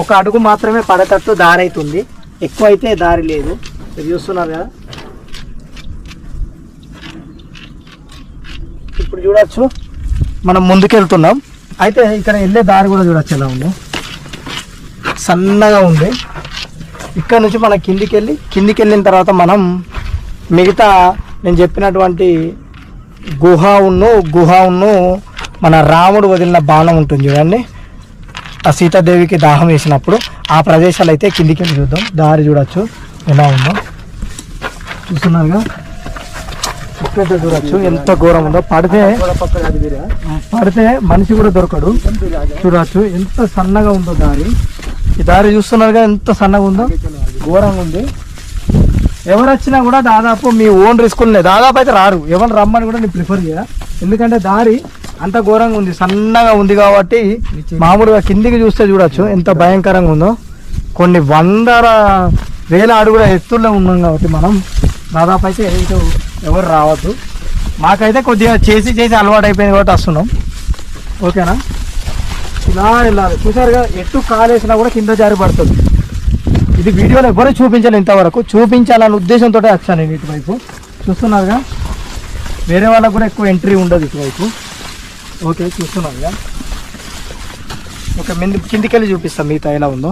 ఒక అడుగు మాత్రమే పడేటట్టు దారి అవుతుంది ఎక్కువ అయితే దారి లేదు. మీరు చూస్తున్నారు కదా. ఇప్పుడు చూడొచ్చు. మనం ముందుకెళ్తున్నాం. అయితే ఇక్కడ వెళ్ళే దారి కూడా చూడొచ్చు ఎలా ఉంది. సన్నగా ఉంది. ఇక్కడ నుంచి మనం కిందికి వెళ్ళి కిందికి వెళ్ళిన తర్వాత మనం మిగతా నేను చెప్పినటువంటి గుహ ఉన్ను గుహ ఉన్ను మన రాముడు వదిలిన బాణం ఉంటుంది చూడండి. సీతాదేవికి దాహం వేసినప్పుడు ఆ ప్రదేశాలు అయితే కిందికి వెళ్ళి చూద్దాం. దారి చూడొచ్చు. ఎలా ఉందో. చూస్తున్నారుగా? చూడొచ్చు. ఎంత ఘోరం ఉందో. పడితే పడితే మనిషి కూడా దొరకడు. చూడొచ్చు. ఎంత సన్నగా ఉందో దారి. ఈ దారి చూస్తున్నారుగా ఎంత సన్నగా ఉందో. ఘోరంగా ఉంది. ఎవరు వచ్చినా కూడా దాదాపు మీ ఓన్ రిస్కులనే దాదాపు అయితే రారు. ఎవరు రమ్మని కూడా నేను ప్రిఫర్ చేయ ఎందుకంటే దారి అంత ఘోరంగా ఉంది సన్నగా ఉంది కాబట్టి మామూలుగా కిందికి చూస్తే చూడొచ్చు ఎంత భయంకరంగా ఉందో. కొన్ని వందల వేల అడుగుల ఎత్తుల్లో ఉన్నాం కాబట్టి మనం. దాదాపు అయితే ఇటు ఎవరు రావద్దు. మాకైతే కొద్దిగా చేసి చేసి అలవాటు అయిపోయింది కాబట్టి వస్తున్నాం. ఓకేనా? ఇలా వెళ్ళాలి. చూసారుగా ఎట్టు కాలేసినా కూడా కింద జారి పడుతుంది. ఇది వీడియోలో ఎవరు చూపించాలి ఇంతవరకు. చూపించాలనే ఉద్దేశంతో వచ్చాను నేను ఇటువైపు. చూస్తున్నారుగా? వేరే వాళ్ళకు కూడా ఎక్కువ ఎంట్రీ ఉండదు ఇటువైపు. ఓకే చూస్తున్నారుగా ఓకే కిందికి వెళ్ళి చూపిస్తాం మిగతా ఎలా ఉందో.